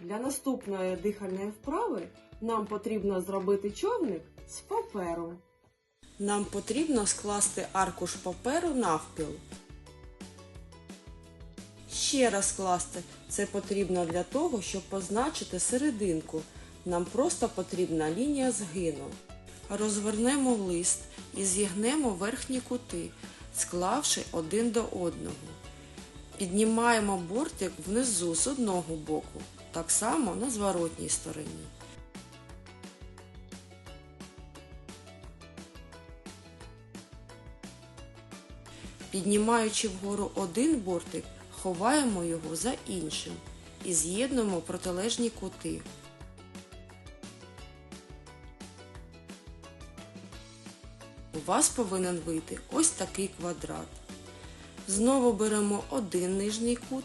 для наступної дихальної вправи нам потрібно зробити човник з паперу. Нам потрібно скласти аркуш паперу навпіл. Ще раз скласти. Це потрібно для того, щоб позначити серединку. Нам просто потрібна лінія згину. Розвернемо лист і зігнемо верхні кути, склавши один до одного. Піднімаємо бортик внизу з одного боку, так само на зворотній стороні. Піднімаючи вгору один бортик, ховаємо його за іншим і з'єднуємо протилежні кути. У вас повинен вийти ось такий квадрат. Знову беремо один нижній кут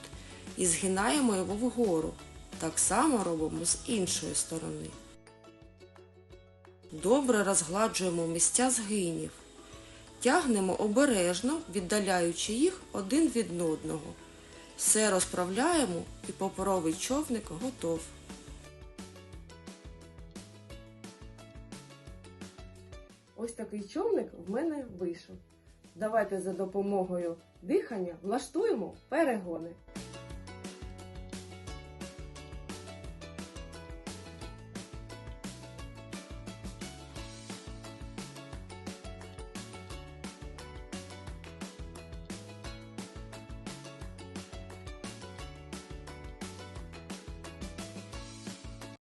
і згинаємо його вгору. Так само робимо з іншої сторони. Добре розгладжуємо місця згинів. Тягнемо обережно, віддаляючи їх один від одного. Все розправляємо і паперовий човник готов. Ось такий човник в мене вийшов. Давайте за допомогою дихання влаштуємо перегони.